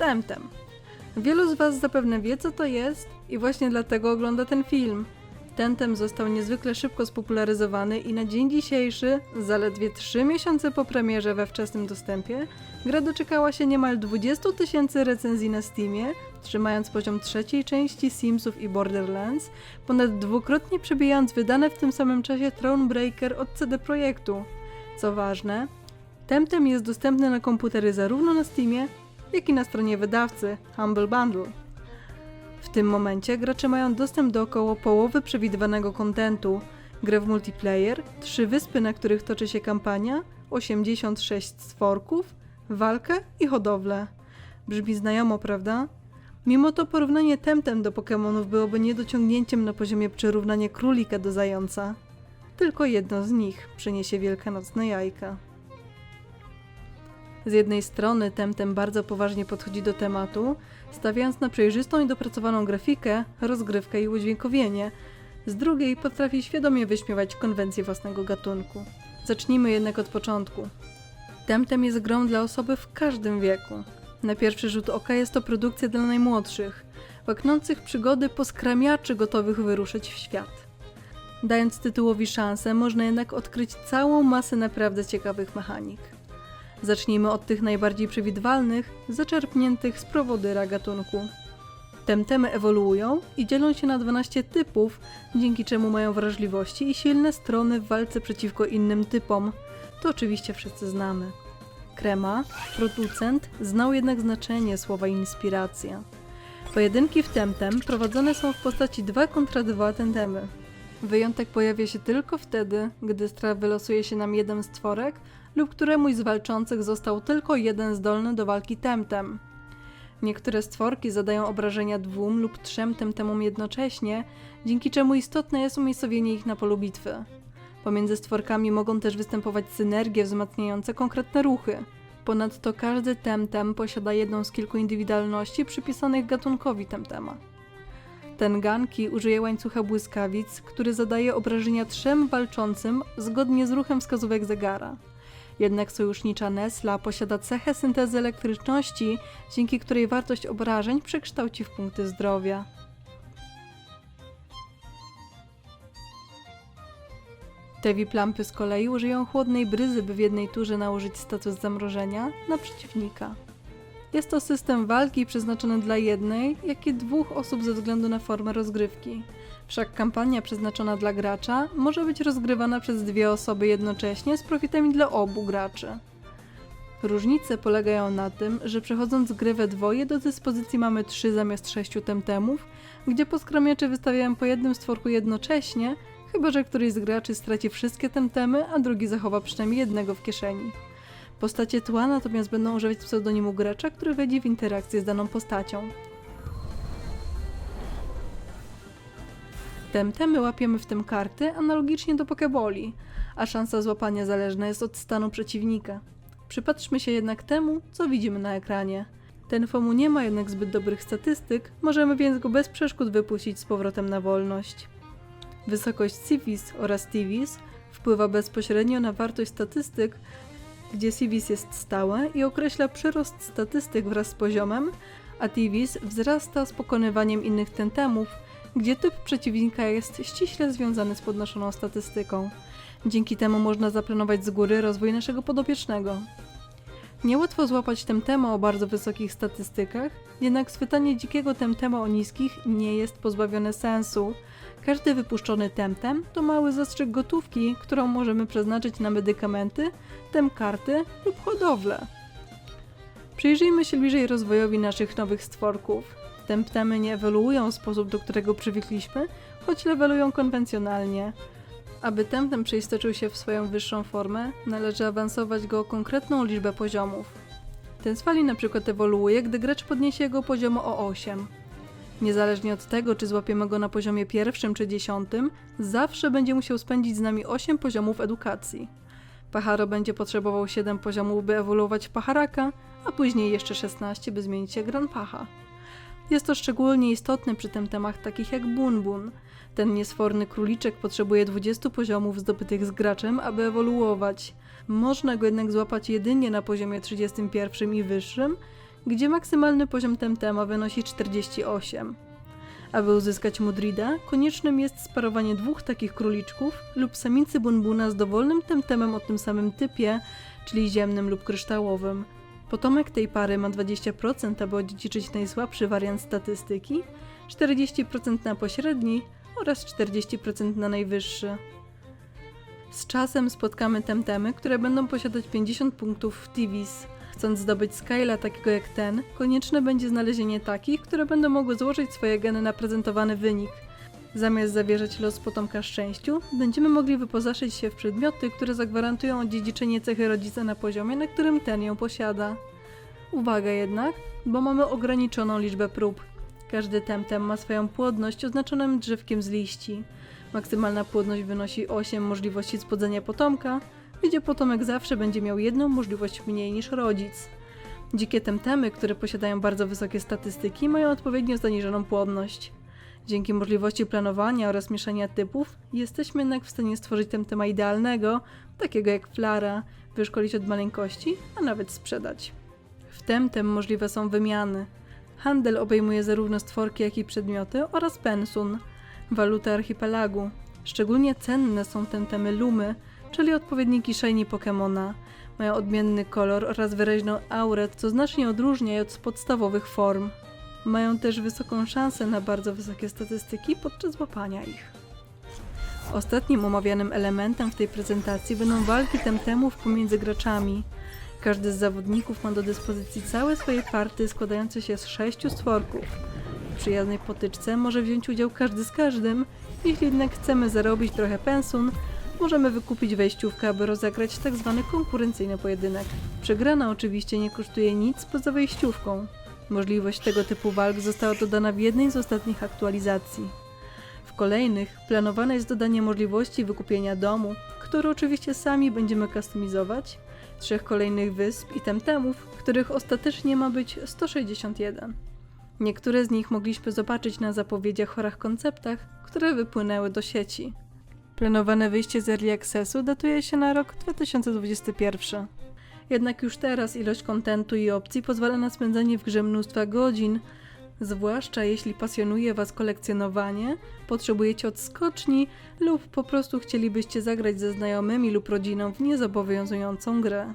Temtem. Wielu z Was zapewne wie, co to jest i właśnie dlatego ogląda ten film. Temtem został niezwykle szybko spopularyzowany i na dzień dzisiejszy, zaledwie 3 miesiące po premierze we wczesnym dostępie, gra doczekała się niemal 20 tysięcy recenzji na Steamie, trzymając poziom trzeciej części Simsów i Borderlands, ponad dwukrotnie przebijając wydane w tym samym czasie Thronebreaker od CD Projektu. Co ważne, Temtem jest dostępny na komputery zarówno na Steamie, jak i na stronie wydawcy Humble Bundle. W tym momencie gracze mają dostęp do około połowy przewidywanego kontentu, grę w multiplayer, trzy wyspy, na których toczy się kampania, 86 stworków, walkę i hodowlę. Brzmi znajomo, prawda? Mimo to porównanie Temtem do Pokémonów byłoby niedociągnięciem na poziomie przyrównania królika do zająca. Tylko jedno z nich przyniesie wielkanocne jajka. Z jednej strony Temtem bardzo poważnie podchodzi do tematu, stawiając na przejrzystą i dopracowaną grafikę, rozgrywkę i udźwiękowienie. Z drugiej potrafi świadomie wyśmiewać konwencje własnego gatunku. Zacznijmy jednak od początku. Temtem jest grą dla osoby w każdym wieku. Na pierwszy rzut oka jest to produkcja dla najmłodszych, łaknących przygody poskramiaczy gotowych wyruszyć w świat. Dając tytułowi szansę, można jednak odkryć całą masę naprawdę ciekawych mechanik. Zacznijmy od tych najbardziej przewidywalnych, zaczerpniętych z prowodyra gatunku. Temtemy ewoluują i dzielą się na 12 typów, dzięki czemu mają wrażliwości i silne strony w walce przeciwko innym typom. To oczywiście wszyscy znamy. Krema, producent, znał jednak znaczenie słowa inspiracja. Pojedynki w Temtem prowadzone są w postaci 2 kontra 2 Temtemy. Wyjątek pojawia się tylko wtedy, gdy strach wylosuje się nam jeden stworek lub któremuś z walczących został tylko jeden zdolny do walki Temtem. Niektóre stworki zadają obrażenia dwóm lub trzem Temtemom jednocześnie, dzięki czemu istotne jest umiejscowienie ich na polu bitwy. Pomiędzy stworkami mogą też występować synergie wzmacniające konkretne ruchy. Ponadto każdy Temtem posiada jedną z kilku indywidualności przypisanych gatunkowi Temtema. Ten Ganki użyje łańcucha błyskawic, który zadaje obrażenia trzem walczącym zgodnie z ruchem wskazówek zegara. Jednak sojusznicza Nesla posiada cechę syntezy elektryczności, dzięki której wartość obrażeń przekształci w punkty zdrowia. Te wiplampy z kolei użyją chłodnej bryzy, by w jednej turze nałożyć status zamrożenia na przeciwnika. Jest to system walki przeznaczony dla jednej, jak i dwóch osób ze względu na formę rozgrywki. Wszak kampania przeznaczona dla gracza może być rozgrywana przez dwie osoby jednocześnie z profitami dla obu graczy. Różnice polegają na tym, że przechodząc grę we dwoje do dyspozycji mamy trzy zamiast sześciu temtemów, gdzie poskramiacze wystawiają po jednym stworku jednocześnie, chyba że któryś z graczy straci wszystkie temtemy, a drugi zachowa przynajmniej jednego w kieszeni. Postacie tła natomiast będą używać pseudonimu gracza, który wejdzie w interakcję z daną postacią. Temtemy łapiemy w tym karty analogicznie do pokeboli, a szansa złapania zależna jest od stanu przeciwnika. Przypatrzmy się jednak temu, co widzimy na ekranie. Ten fomu nie ma jednak zbyt dobrych statystyk, możemy więc go bez przeszkód wypuścić z powrotem na wolność. Wysokość Civis oraz Tivis wpływa bezpośrednio na wartość statystyk, gdzie Civis jest stałe i określa przyrost statystyk wraz z poziomem, a Tivis wzrasta z pokonywaniem innych tentemów, gdzie typ przeciwnika jest ściśle związany z podnoszoną statystyką. Dzięki temu można zaplanować z góry rozwój naszego podopiecznego. Niełatwo złapać temtema o bardzo wysokich statystykach, jednak schwytanie dzikiego temtema o niskich nie jest pozbawione sensu. Każdy wypuszczony temtem to mały zastrzyk gotówki, którą możemy przeznaczyć na medykamenty, tem karty lub hodowlę. Przyjrzyjmy się bliżej rozwojowi naszych nowych stworków. Temtemy nie ewoluują w sposób, do którego przywykliśmy, choć levelują konwencjonalnie. Aby temtem przeistoczył się w swoją wyższą formę, należy awansować go konkretną liczbę poziomów. Ten z fali na przykład ewoluuje, gdy gracz podniesie jego poziomu o 8. Niezależnie od tego, czy złapiemy go na poziomie pierwszym czy dziesiątym, zawsze będzie musiał spędzić z nami 8 poziomów edukacji. Pacharo będzie potrzebował 7 poziomów, by ewoluować Pacharaka, a później jeszcze 16, by zmienić się Gran Pacha. Jest to szczególnie istotne przy temtemach takich jak Bun Bun. Ten niesforny króliczek potrzebuje 20 poziomów zdobytych z graczem, aby ewoluować. Można go jednak złapać jedynie na poziomie 31 i wyższym, gdzie maksymalny poziom temtema wynosi 48. Aby uzyskać Mudrida, koniecznym jest sparowanie dwóch takich króliczków lub samicy bunbuna z dowolnym temtemem o tym samym typie, czyli ziemnym lub kryształowym. Potomek tej pary ma 20%, aby odziedziczyć najsłabszy wariant statystyki, 40% na pośredni oraz 40% na najwyższy. Z czasem spotkamy temtemy, które będą posiadać 50 punktów w TVs. Chcąc zdobyć Skyla takiego jak ten, konieczne będzie znalezienie takich, które będą mogły złożyć swoje geny na prezentowany wynik. Zamiast zawierzać los potomka szczęściu, będziemy mogli wyposażyć się w przedmioty, które zagwarantują odziedziczenie cechy rodzica na poziomie, na którym ten ją posiada. Uwaga jednak, bo mamy ograniczoną liczbę prób. Każdy temtem ma swoją płodność oznaczoną drzewkiem z liści. Maksymalna płodność wynosi 8 możliwości spłodzenia potomka, gdzie potomek zawsze będzie miał jedną możliwość mniej niż rodzic. Dzikie temtemy, które posiadają bardzo wysokie statystyki, mają odpowiednio zaniżoną płodność. Dzięki możliwości planowania oraz mieszania typów, jesteśmy jednak w stanie stworzyć temtema idealnego, takiego jak Flara, wyszkolić od maleńkości, a nawet sprzedać. W temtem możliwe są wymiany. Handel obejmuje zarówno stworki, jak i przedmioty oraz pensun, walutę archipelagu. Szczególnie cenne są temtemy lumy, czyli odpowiedniki shiny Pokemona. Mają odmienny kolor oraz wyraźną aurę, co znacznie odróżnia je od podstawowych form. Mają też wysoką szansę na bardzo wysokie statystyki podczas łapania ich. Ostatnim omawianym elementem w tej prezentacji będą walki temtemów pomiędzy graczami. Każdy z zawodników ma do dyspozycji całe swoje party składające się z sześciu stworków. W przyjaznej potyczce może wziąć udział każdy z każdym. Jeśli jednak chcemy zarobić trochę pensun, możemy wykupić wejściówkę, aby rozegrać tzw. konkurencyjny pojedynek. Przegrana oczywiście nie kosztuje nic poza wejściówką. Możliwość tego typu walk została dodana w jednej z ostatnich aktualizacji. W kolejnych planowane jest dodanie możliwości wykupienia domu, który oczywiście sami będziemy kustomizować, trzech kolejnych wysp i temtemów, których ostatecznie ma być 161. Niektóre z nich mogliśmy zobaczyć na zapowiedziach oraz konceptach, które wypłynęły do sieci. Planowane wyjście z Early Accessu datuje się na rok 2021. Jednak już teraz ilość kontentu i opcji pozwala na spędzanie w grze mnóstwa godzin, zwłaszcza jeśli pasjonuje Was kolekcjonowanie, potrzebujecie odskoczni lub po prostu chcielibyście zagrać ze znajomymi lub rodziną w niezobowiązującą grę.